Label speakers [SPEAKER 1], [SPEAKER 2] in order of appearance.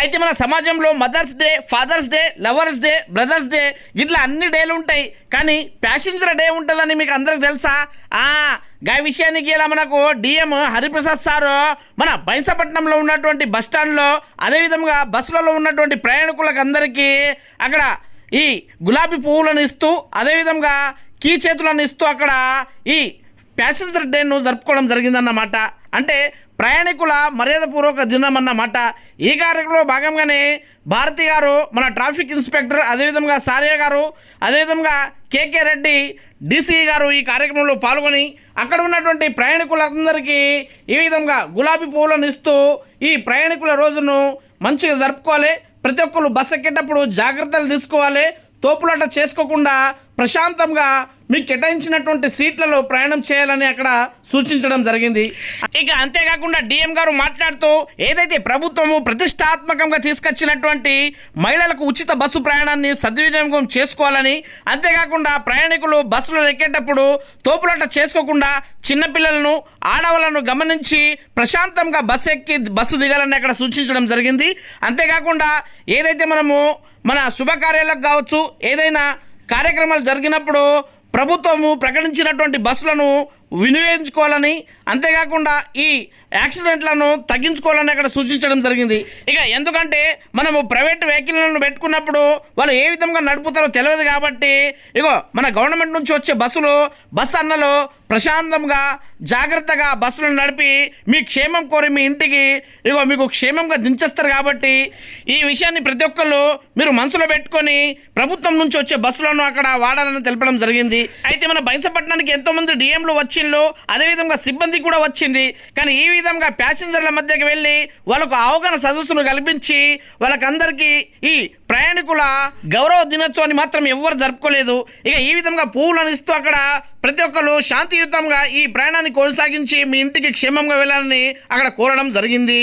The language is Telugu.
[SPEAKER 1] అయితే మన సమాజంలో mother's day father's day lovers day brothers day ఇట్లా అన్ని డేలు ఉంటాయి. కానీ ప్యాసింజర్ డే ఉంటుందని మీకు అందరికి తెలుసా? గా విషయానికి ఇలా మనకు డిఎం హరిప్రసాద్ సారు మన బైంసపట్నంలో ఉన్నటువంటి బస్ స్టాండ్లో అదేవిధంగా బస్సులలో ఉన్నటువంటి ప్రయాణికులకు అందరికీ అక్కడ ఈ గులాబీ పువ్వులను ఇస్తూ అదేవిధంగా కీ చేతులను ఇస్తూ అక్కడ ఈ ప్యాసింజర్ డేను జరుపుకోవడం జరిగిందన్నమాట. అంటే ప్రయాణికుల మర్యాదపూర్వక దినం అన్నమాట ఈ కార్యక్రమంలో భాగంగానే భారతి గారు మన ట్రాఫిక్ ఇన్స్పెక్టర్ అదేవిధంగా సార్య గారు అదేవిధంగా కేకే రెడ్డి డీసీ గారు ఈ కార్యక్రమంలో పాల్గొని అక్కడ ఉన్నటువంటి ప్రయాణికులందరికీ ఈ విధంగా గులాబీ పువ్వులను ఇస్తూ ఈ ప్రయాణికుల రోజును మంచిగా జరుపుకోవాలి. ప్రతి ఒక్కరు బస్ ఎక్కేటప్పుడు జాగ్రత్తలు తీసుకోవాలి. తోపులాట చేసుకోకుండా ప్రశాంతంగా మీకు కేటాయించినటువంటి సీట్లలో ప్రయాణం చేయాలని అక్కడ సూచించడం జరిగింది. ఇక అంతేకాకుండా డిఎం గారు మాట్లాడుతూ ఏదైతే ప్రభుత్వము ప్రతిష్టాత్మకంగా తీసుకొచ్చినటువంటి మహిళలకు ఉచిత బస్సు ప్రయాణాన్ని సద్వినియోగం చేసుకోవాలని అంతేకాకుండా ప్రయాణికులు బస్సులో ఎక్కేటప్పుడు తోపులాట చేసుకోకుండా చిన్నపిల్లలను ఆడవాళ్ళను గమనించి ప్రశాంతంగా బస్సు ఎక్కి బస్సు దిగాలని అక్కడ సూచించడం జరిగింది. అంతేకాకుండా ఏదైతే మనము మన శుభకార్యాలకు కావచ్చు ఏదైనా కార్యక్రమాలు జరిగినప్పుడు ప్రభుత్వము ప్రకటించినటువంటి బస్సులను వినియోగించుకోవాలని అంతేకాకుండా ఈ యాక్సిడెంట్లను తగ్గించుకోవాలని అక్కడ సూచించడం జరిగింది. ఇక ఎందుకంటే మనము ప్రైవేట్ వెహికల్లను పెట్టుకున్నప్పుడు వాళ్ళు ఏ విధంగా నడుపుతారో తెలియదు కాబట్టి ఇగో మన గవర్నమెంట్ నుంచి వచ్చే బస్సులు బస్ అన్నలో ప్రశాంతంగా జాగ్రత్తగా బస్సులను నడిపి మీ క్షేమం కోరి మీ ఇంటికి ఇగో మీకు క్షేమంగా దించేస్తారు కాబట్టి ఈ విషయాన్ని ప్రతి ఒక్కళ్ళు మీరు మనసులో పెట్టుకొని ప్రభుత్వం నుంచి వచ్చే బస్సులను అక్కడ వాడాలని తెలపడం జరిగింది. అయితే మన బైంసపట్నానికి ఎంతోమంది డిఎంలు వచ్చిండ్లు అదేవిధంగా సిబ్బంది కూడా వచ్చింది. కానీ ఈ విధంగా ప్యాసింజర్ల మధ్యకి వెళ్ళి వాళ్ళకు అవగాహన సదస్సును కల్పించి వాళ్ళకందరికీ ఈ ప్రయాణికుల గౌరవ దినోత్సవాన్ని మాత్రం ఎవ్వరు జరుపుకోలేదు. ఇక ఈ విధంగా పువ్వులను ఇస్తూ అక్కడ ప్రతి ఒక్కరు శాంతియుతంగా ఈ ప్రయాణాన్ని కొనసాగించి మీ ఇంటికి క్షేమంగా వెళ్ళాలని అక్కడ కోరడం జరిగింది.